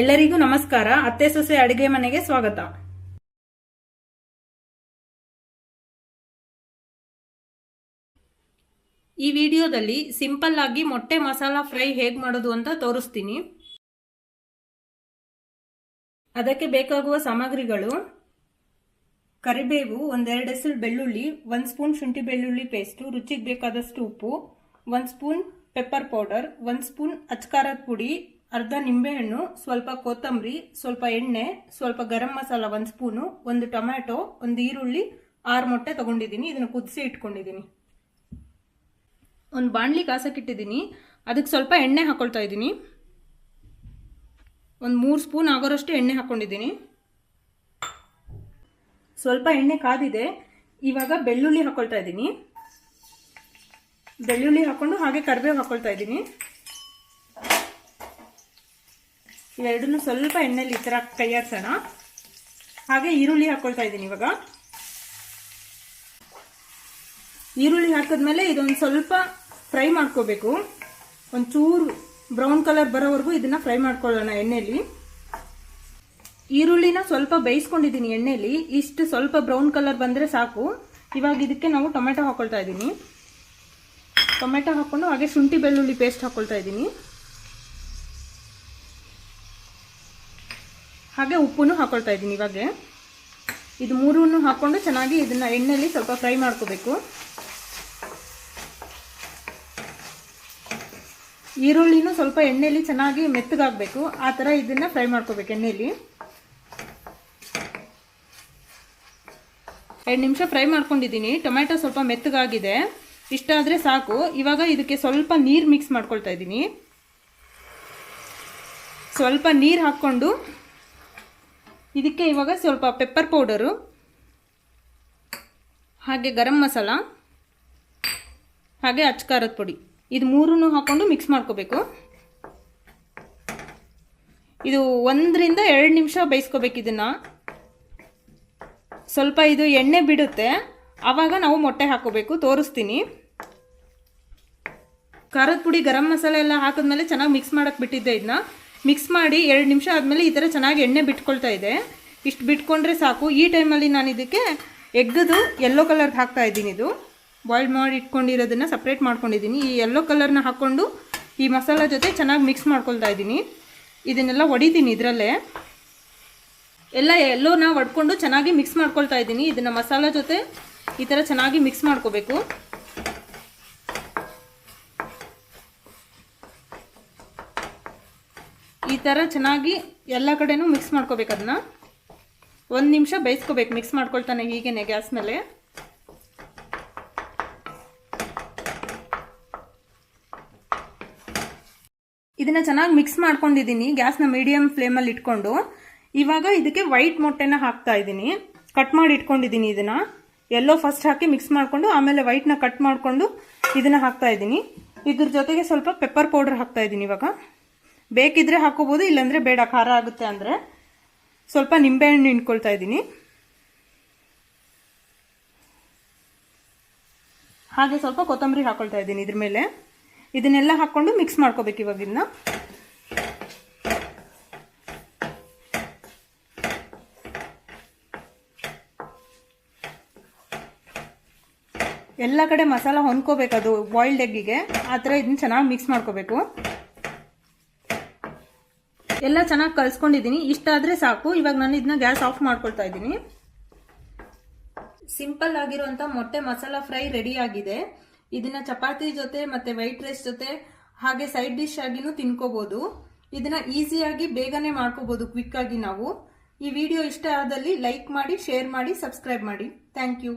ಎಲ್ಲರಿಗೂ ನಮಸ್ಕಾರ. ಅತ್ತೆ ಸೊಸೆ ಅಡಿಗೆ ಮನೆಗೆ ಸ್ವಾಗತ. ಈ ವಿಡಿಯೋದಲ್ಲಿ ಸಿಂಪಲ್ ಆಗಿ ಮೊಟ್ಟೆ ಮಸಾಲ ಫ್ರೈ ಹೇಗೆ ಮಾಡೋದು ಅಂತ ತೋರಿಸ್ತೀನಿ. ಅದಕ್ಕೆ ಬೇಕಾಗುವ ಸಾಮಗ್ರಿಗಳು. ಕರಿಬೇವು ಒಂದೆರಡು ಎಸಳು ಬೆಳ್ಳುಳ್ಳಿ, ಒಂದು ಸ್ಪೂನ್ ಶುಂಠಿ ಬೆಳ್ಳುಳ್ಳಿ ಪೇಸ್ಟು, ರುಚಿಗೆ ಬೇಕಾದಷ್ಟು ಉಪ್ಪು, ಒಂದು ಸ್ಪೂನ್ ಪೆಪ್ಪರ್ ಪೌಡರ್, ಒಂದು ಸ್ಪೂನ್ ಅಚ್ಕಾರದ ಪುಡಿ ಅರ್ಧ ನಿಂಬೆಹಣ್ಣು, ಸ್ವಲ್ಪ ಕೊತ್ತಂಬರಿ, ಸ್ವಲ್ಪ ಎಣ್ಣೆ, ಸ್ವಲ್ಪ ಗರಂ ಮಸಾಲ ಒಂದು ಸ್ಪೂನು, ಒಂದು ಟೊಮ್ಯಾಟೊ, ಒಂದು ಈರುಳ್ಳಿ, ಆರು ಮೊಟ್ಟೆ ತಗೊಂಡಿದ್ದೀನಿ. ಇದನ್ನು ಕುದಿಸಿ ಇಟ್ಕೊಂಡಿದ್ದೀನಿ. ಒಂದು ಬಾಣಲಿ ಕಾಸಕ್ಕಿಟ್ಟಿದ್ದೀನಿ. ಅದಕ್ಕೆ ಸ್ವಲ್ಪ ಎಣ್ಣೆ ಹಾಕೊಳ್ತಾ ಇದ್ದೀನಿ. ಒಂದು ಮೂರು ಸ್ಪೂನ್ ಆಗೋರಷ್ಟು ಎಣ್ಣೆ ಹಾಕ್ಕೊಂಡಿದ್ದೀನಿ ಸ್ವಲ್ಪ ಎಣ್ಣೆ ಕಾದಿದೆ. ಇವಾಗ ಬೆಳ್ಳುಳ್ಳಿ ಹಾಕ್ಕೊಳ್ತಾ ಇದ್ದೀನಿ. ಬೆಳ್ಳುಳ್ಳಿ ಹಾಕೊಂಡು ಹಾಗೆ ಕರಿಬೇವು ಹಾಕೊಳ್ತಾ ಇದ್ದೀನಿ. ಇವೆರಡನ್ನು ಸ್ವಲ್ಪ ಎಣ್ಣೆಲಿ ಈ ಥರ ಕೈಯಾಡ್ಸೋಣ ಹಾಗೆ ಈರುಳ್ಳಿ ಹಾಕ್ಕೊಳ್ತಾ ಇದ್ದೀನಿ ಇವಾಗ. ಈರುಳ್ಳಿ ಹಾಕಿದ್ಮೇಲೆ ಇದೊಂದು ಸ್ವಲ್ಪ ಫ್ರೈ ಮಾಡ್ಕೋಬೇಕು. ಒಂಚೂರು ಬ್ರೌನ್ ಕಲರ್ ಬರೋವರೆಗೂ ಇದನ್ನ ಫ್ರೈ ಮಾಡ್ಕೊಳ್ಳೋಣ ಎಣ್ಣೆಲಿ. ಈರುಳ್ಳಿನ ಸ್ವಲ್ಪ ಬೇಯಿಸ್ಕೊಂಡಿದ್ದೀನಿ ಎಣ್ಣೆಲಿ. ಇಷ್ಟು ಸ್ವಲ್ಪ ಬ್ರೌನ್ ಕಲರ್ ಬಂದರೆ ಸಾಕು. ಇವಾಗ ಇದಕ್ಕೆ ನಾವು ಟೊಮೆಟೊ ಹಾಕೊಳ್ತಾ ಇದ್ದೀನಿ. ಟೊಮೆಟೊ ಹಾಕ್ಕೊಂಡು ಹಾಗೆ ಶುಂಠಿ ಬೆಳ್ಳುಳ್ಳಿ ಪೇಸ್ಟ್ ಹಾಕೊಳ್ತಾ ಇದ್ದೀನಿ. ಹಾಗೆ ಉಪ್ಪನ್ನು ಹಾಕೊಳ್ತಾ ಇದ್ದೀನಿ ಇವಾಗ. ಇದು ಮೂರನ್ನು ಹಾಕ್ಕೊಂಡು ಚೆನ್ನಾಗಿ ಇದನ್ನ ಎಣ್ಣೆಯಲ್ಲಿ ಸ್ವಲ್ಪ ಫ್ರೈ ಮಾಡ್ಕೋಬೇಕು. ಈರುಳ್ಳಿನೂ ಸ್ವಲ್ಪ ಎಣ್ಣೆಯಲ್ಲಿ ಚೆನ್ನಾಗಿ ಮೆತ್ತಗಾಗಬೇಕು. ಆ ಥರ ಇದನ್ನ ಫ್ರೈ ಮಾಡ್ಕೋಬೇಕು ಎಣ್ಣೆಯಲ್ಲಿ. ಎರಡು ನಿಮಿಷ ಫ್ರೈ ಮಾಡ್ಕೊಂಡಿದ್ದೀನಿ. ಟೊಮ್ಯಾಟೊ ಸ್ವಲ್ಪ ಮೆತ್ತಗಾಗಿದೆ. ಇಷ್ಟಾದರೆ ಸಾಕು. ಇವಾಗ ಇದಕ್ಕೆ ಸ್ವಲ್ಪ ನೀರು ಮಿಕ್ಸ್ ಮಾಡ್ಕೊಳ್ತಾ ಇದ್ದೀನಿ. ಸ್ವಲ್ಪ ನೀರು ಹಾಕ್ಕೊಂಡು ಇದಕ್ಕೆ ಇವಾಗ ಸ್ವಲ್ಪ ಪೆಪ್ಪರ್ ಪೌಡರು ಹಾಗೆ ಗರಂ ಮಸಾಲ, ಹಾಗೆ ಅಚ್ಕಾರದ ಪುಡಿ. ಇದು ಮೂರನ್ನು ಹಾಕ್ಕೊಂಡು ಮಿಕ್ಸ್ ಮಾಡ್ಕೋಬೇಕು. ಇದು ಒಂದರಿಂದ ಎರಡು ನಿಮಿಷ ಬೇಯಿಸ್ಕೋಬೇಕು ಇದನ್ನು. ಸ್ವಲ್ಪ ಇದು ಎಣ್ಣೆ ಬಿಡುತ್ತೆ. ಆವಾಗ ನಾವು ಮೊಟ್ಟೆ ಹಾಕೋಬೇಕು, ತೋರಿಸ್ತೀನಿ. ಖಾರದ ಪುಡಿ, ಗರಂ ಮಸಾಲೆ ಎಲ್ಲ ಹಾಕಿದ್ಮೇಲೆ ಚೆನ್ನಾಗಿ ಮಿಕ್ಸ್ ಮಾಡೋಕ್ಕೆ ಬಿಟ್ಟಿದ್ದೆ ಇದನ್ನ. ಮಿಕ್ಸ್ ಮಾಡಿ ಎರಡು ನಿಮಿಷ ಆದಮೇಲೆ ಈ ಥರ ಚೆನ್ನಾಗಿ ಎಣ್ಣೆ ಬಿಟ್ಕೊಳ್ತಾ ಇದೆ. ಇಷ್ಟು ಬಿಟ್ಕೊಂಡ್ರೆ ಸಾಕು. ಈ ಟೈಮಲ್ಲಿ ನಾನು ಇದಕ್ಕೆ ಎಗ್ಗದು ಯೆಲ್ಲೋ ಕಲರ್ದು ಹಾಕ್ತಾ ಇದ್ದೀನಿ ಇದು. ಬಾಯ್ಲ್ ಮಾಡಿ ಇಟ್ಕೊಂಡಿರೋದನ್ನು ಸಪ್ರೇಟ್ ಮಾಡ್ಕೊಂಡಿದ್ದೀನಿ. ಈ ಯೆಲ್ಲೋ ಕಲರ್ನ ಹಾಕ್ಕೊಂಡು ಈ ಮಸಾಲ ಜೊತೆ ಚೆನ್ನಾಗಿ ಮಿಕ್ಸ್ ಮಾಡ್ಕೊಳ್ತಾ ಇದ್ದೀನಿ. ಇದನ್ನೆಲ್ಲ ಒಡಿತೀನಿ ಇದರಲ್ಲೇ. ಎಲ್ಲ ಎಲ್ಲೋನ ಒಡ್ಕೊಂಡು ಚೆನ್ನಾಗಿ ಮಿಕ್ಸ್ ಮಾಡ್ಕೊಳ್ತಾ ಇದ್ದೀನಿ. ಇದನ್ನು ಮಸಾಲ ಜೊತೆ ಈ ಥರ ಚೆನ್ನಾಗಿ ಮಿಕ್ಸ್ ಮಾಡ್ಕೋಬೇಕು. ಈ ಥರ ಚೆನ್ನಾಗಿ ಎಲ್ಲ ಕಡೆನೂ ಮಿಕ್ಸ್ ಮಾಡ್ಕೋಬೇಕು ಅದನ್ನ ಒಂದು ನಿಮಿಷ ಬೇಯಿಸ್ಕೋಬೇಕು ಮಿಕ್ಸ್ ಮಾಡ್ಕೊಳ್ತಾನೆ ಹೀಗೇನೆ ಗ್ಯಾಸ್ ಮೇಲೆ. ಇದನ್ನ ಚೆನ್ನಾಗಿ ಮಿಕ್ಸ್ ಮಾಡ್ಕೊಂಡಿದ್ದೀನಿ, ಗ್ಯಾಸ್ನ ಮೀಡಿಯಂ ಫ್ಲೇಮಲ್ಲಿ ಇಟ್ಕೊಂಡು. ಇವಾಗ ಇದಕ್ಕೆ ವೈಟ್ ಮೊಟ್ಟೆನ ಹಾಕ್ತಾ ಇದ್ದೀನಿ. ಕಟ್ ಮಾಡಿ ಇಟ್ಕೊಂಡಿದ್ದೀನಿ ಇದನ್ನ. ಎಲ್ಲೋ ಫಸ್ಟ್ ಹಾಕಿ ಮಿಕ್ಸ್ ಮಾಡಿಕೊಂಡು, ಆಮೇಲೆ ವೈಟ್ನ ಕಟ್ ಮಾಡಿಕೊಂಡು ಇದನ್ನ ಹಾಕ್ತಾ ಇದ್ದೀನಿ. ಇದ್ರ ಜೊತೆಗೆ ಸ್ವಲ್ಪ ಪೆಪ್ಪರ್ ಪೌಡರ್ ಹಾಕ್ತಾ ಇದ್ದೀನಿ ಇವಾಗ. ಬೇಕಿದ್ರೆ ಹಾಕೋಬೋದು, ಇಲ್ಲಾಂದ್ರೆ ಬೇಡ. ಖಾರ ಆಗುತ್ತೆ ಅಂದರೆ ಸ್ವಲ್ಪ ನಿಂಬೆಹಣ್ಣು ಹಿಂಡ್ಕೊಳ್ತಾ ಇದ್ದೀನಿ. ಹಾಗೆ ಸ್ವಲ್ಪ ಕೊತ್ತಂಬರಿ ಹಾಕೊಳ್ತಾ ಇದ್ದೀನಿ ಇದ್ರ ಮೇಲೆ. ಇದನ್ನೆಲ್ಲ ಹಾಕ್ಕೊಂಡು ಮಿಕ್ಸ್ ಮಾಡ್ಕೋಬೇಕು ಇವಾಗ ಇದನ್ನ ಎಲ್ಲ ಕಡೆ ಮಸಾಲ ಹೊಂದ್ಕೋಬೇಕು ಅದು ಬಾಯ್ಲ್ಡ್ ಎಗ್ಗಿಗೆ ಆ ಥರ ಇದನ್ನ ಚೆನ್ನಾಗಿ ಮಿಕ್ಸ್ ಮಾಡ್ಕೋಬೇಕು. ಎಲ್ಲ ಚೆನ್ನಾಗಿ ಕಲ್ಸ್ಕೊಂಡಿದ್ದೀನಿ ಇಷ್ಟಾದರೆ ಸಾಕು. ಇವಾಗ ನಾನು ಇದನ್ನ ಗ್ಯಾಸ್ ಆಫ್ ಮಾಡ್ಕೊಳ್ತಾ ಇದ್ದೀನಿ. ಸಿಂಪಲ್ ಆಗಿರುವಂಥ ಮೊಟ್ಟೆ ಮಸಾಲ ಫ್ರೈ ರೆಡಿ ಆಗಿದೆ. ಇದನ್ನ ಚಪಾತಿ ಜೊತೆ ಮತ್ತೆ ವೈಟ್ ರೈಸ್ ಜೊತೆ ಹಾಗೆ ಸೈಡ್ ಡಿಶ್ ಆಗಿನೂ ತಿನ್ಕೋಬಹುದು ಇದನ್ನ ಈಸಿಯಾಗಿ ಬೇಗನೆ ಮಾಡ್ಕೋಬಹುದು ಕ್ವಿಕ್ ಆಗಿ ನಾವು. ಈ ವಿಡಿಯೋ ಇಷ್ಟ ಆದಲ್ಲಿ ಲೈಕ್ ಮಾಡಿ, ಶೇರ್ ಮಾಡಿ, ಸಬ್ಸ್ಕ್ರೈಬ್ ಮಾಡಿ. Thank you.